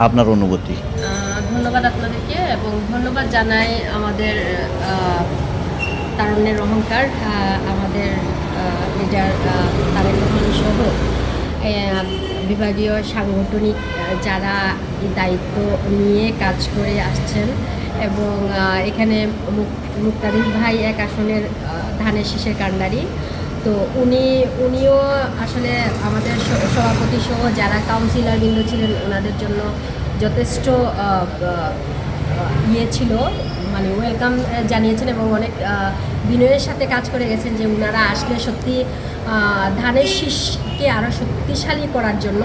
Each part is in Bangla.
আপনার অনুভূতি? ধন্যবাদ আপনাদেরকে এবং ধন্যবাদ জানাই আমাদের তারুণ্যের অহংকার আমাদের লিডার তারেক রহমান সহ বিভাগীয় সাংগঠনিক যারা দায়িত্ব নিয়ে কাজ করে আসছেন এবং এখানে মুক- মুক্তাদির ভাই এক আসনের ধানের শীষের কাণ্ডারি। তো উনি, উনিও আসলে আমাদের সভাপতি সহ যারা কাউন্সিলর বৃন্দ ছিলেন, ওনাদের জন্য যথেষ্ট ইয়ে ছিল। মানে ওয়েলকাম জানিয়েছেন এবং অনেক বিনয়ের সাথে কাজ করে গেছেন যে ওনারা আসলে সত্যি ধানের শীষকে আরও শক্তিশালী করার জন্য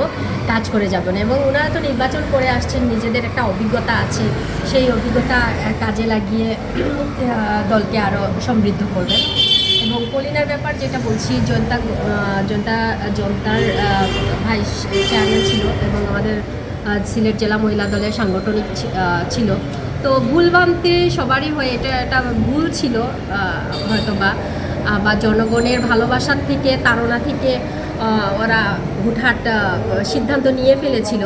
কাজ করে যাবেন। এবং ওনারা তো নির্বাচন করে আসছেন, নিজেদের একটা অভিজ্ঞতা আছে। সেই অভিজ্ঞতা কাজে লাগিয়ে দলকে আরও সমৃদ্ধ করবেন। কলিনার ব্যাপার যেটা বলছি জনতা জনতা জনতার ভাইস চেয়ারম্যান ছিল এবং আমাদের সিলেট জেলা মহিলা দলের সাংগঠনিক ছিল। তো ভুলভ্রান্তি সবারই হয়ে এটা একটা ভুল ছিল আহ, হয়তোবা। বা জনগণের ভালোবাসার থেকে তাড়না থেকে ওরা হুটহাট সিদ্ধান্ত নিয়ে ফেলেছিল।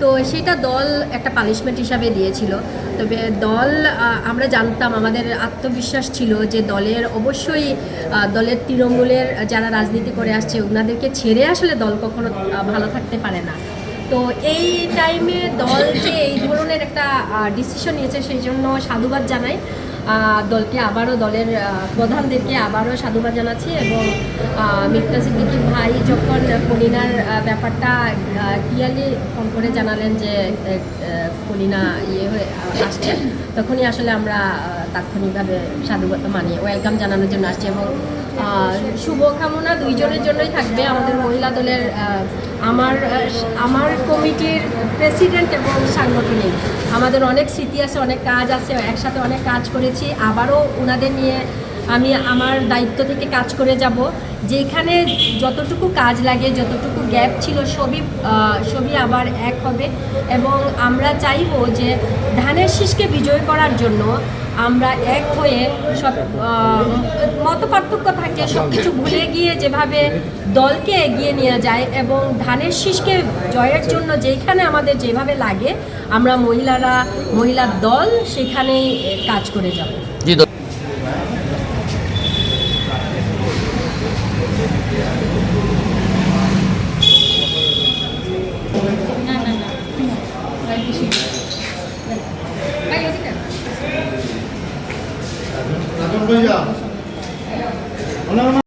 তো সেটা দল একটা পানিশমেন্ট হিসাবে দিয়েছিল। তবে দল আমরা জানতাম, আমাদের আত্মবিশ্বাস ছিল যে দলের অবশ্যই দলের তৃণমূলের যারা রাজনীতি করে আসছে ওনাদেরকে ছেড়ে আসলে দল কখনো ভালো থাকতে পারে না। তো এই টাইমে দল যে এই ধরনের একটা ডিসিশন নিয়েছে, সেই জন্য সাধুবাদ জানাই। দলকে আবারও দলের প্রধানদেরকে আবারও সাধুবাদ জানাচ্ছি এবং মিফতা সিদ্দিকি ভাই যখন কলিনার ব্যাপারটা ক্লিয়ারলি ফোন করে জানালেন যে কলিনা ইয়ে হয়ে আসছে, তখনই আসলে আমরা তাৎক্ষণিকভাবে সাধুবাদ মানে ওয়েলকাম জানানোর জন্য আসছি এবং শুভকামনা দুইজনের জন্যই থাকবে আমাদের মহিলা দলের আমার আমার কমিটির প্রেসিডেন্ট এবং সাংগঠনিক। আমাদের অনেক স্মৃতি আছে, অনেক কাজ আছে, একসাথে অনেক কাজ করেছি। আবারও ওনাদের নিয়ে আমি আমার দায়িত্ব থেকে কাজ করে যাব। যেখানে যতটুকু কাজ লাগে, যতটুকু গ্যাপ ছিল, সবই সবই আবার এক হবে। এবং আমরা চাইব যে ধানের শীষকে বিজয় করার জন্য আমরা এক হয়ে সব মত পার্থক্য থাকে সব কিছু ভুলে গিয়ে যেভাবে দলকে এগিয়ে নিয়ে যায় এবং ধানের শীষকে জয়ের জন্য যেখানে আমাদের যেভাবে লাগে, আমরা মহিলারা মহিলার দল সেখানেই কাজ করে যাব। అనుభవ